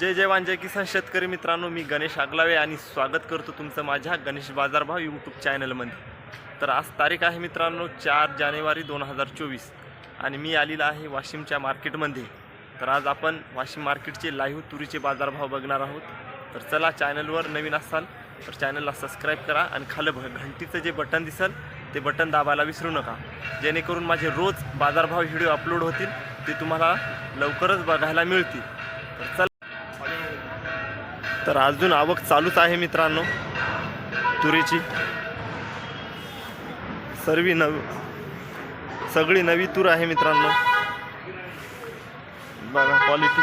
जय जय जय किसान शेतकरी मित्रांनो मी गणेश आगलावे आणि स्वागत करतो तुमचं माझ्या गणेश बाजारभाव यूट्यूब चॅनलमध्ये तर आज तारीख आहे मित्रांनो चार जानेवारी दोन हजार चोवीस आणि मी आलेला आहे वाशिमच्या मार्केटमध्ये. तर आज आपण वाशिम मार्केटचे लाईव्ह तुरीचे बाजारभाव बघणार आहोत. तर चला चॅनलवर नवीन असाल तर चॅनलला सबस्क्राईब करा आणि खालं भ घंटीचं जे बटन दिसेल ते बटन दाबायला विसरू नका. जेणेकरून माझे रोज बाजारभाव व्हिडिओ अपलोड होतील ते तुम्हाला लवकरच बघायला मिळतील. तर चला. तर अजून आवक चालूच आहे मित्रांनो. तुरीची. सर्वी नवी सगळी नवी तूर आहे मित्रांनो. बघा क्वालिटी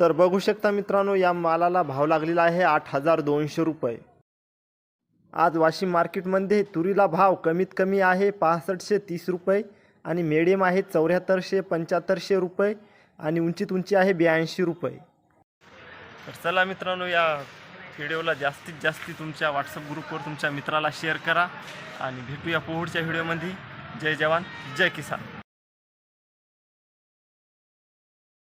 तर बघू शकता मित्रांनो या मालाला भाव लागलेला आहे आठ हजार दोनशे रुपये. आज वाशिम मार्केटमध्ये तुरीला भाव कमीत कमी आहे पासष्टशे तीस रुपये आणि मेडियम आहे चौऱ्याहत्तरशे पंच्याहत्तरशे रुपये आणि उंचीत उंची आहे ब्याऐंशी रुपये. तर चला मित्रांनो या व्हिडिओला जास्तीत जास्त तुमच्या व्हॉट्सअप ग्रुपवर तुमच्या मित्राला शेअर करा आणि भेटूया पुढच्या व्हिडिओमध्ये. जय जवान जय किसान.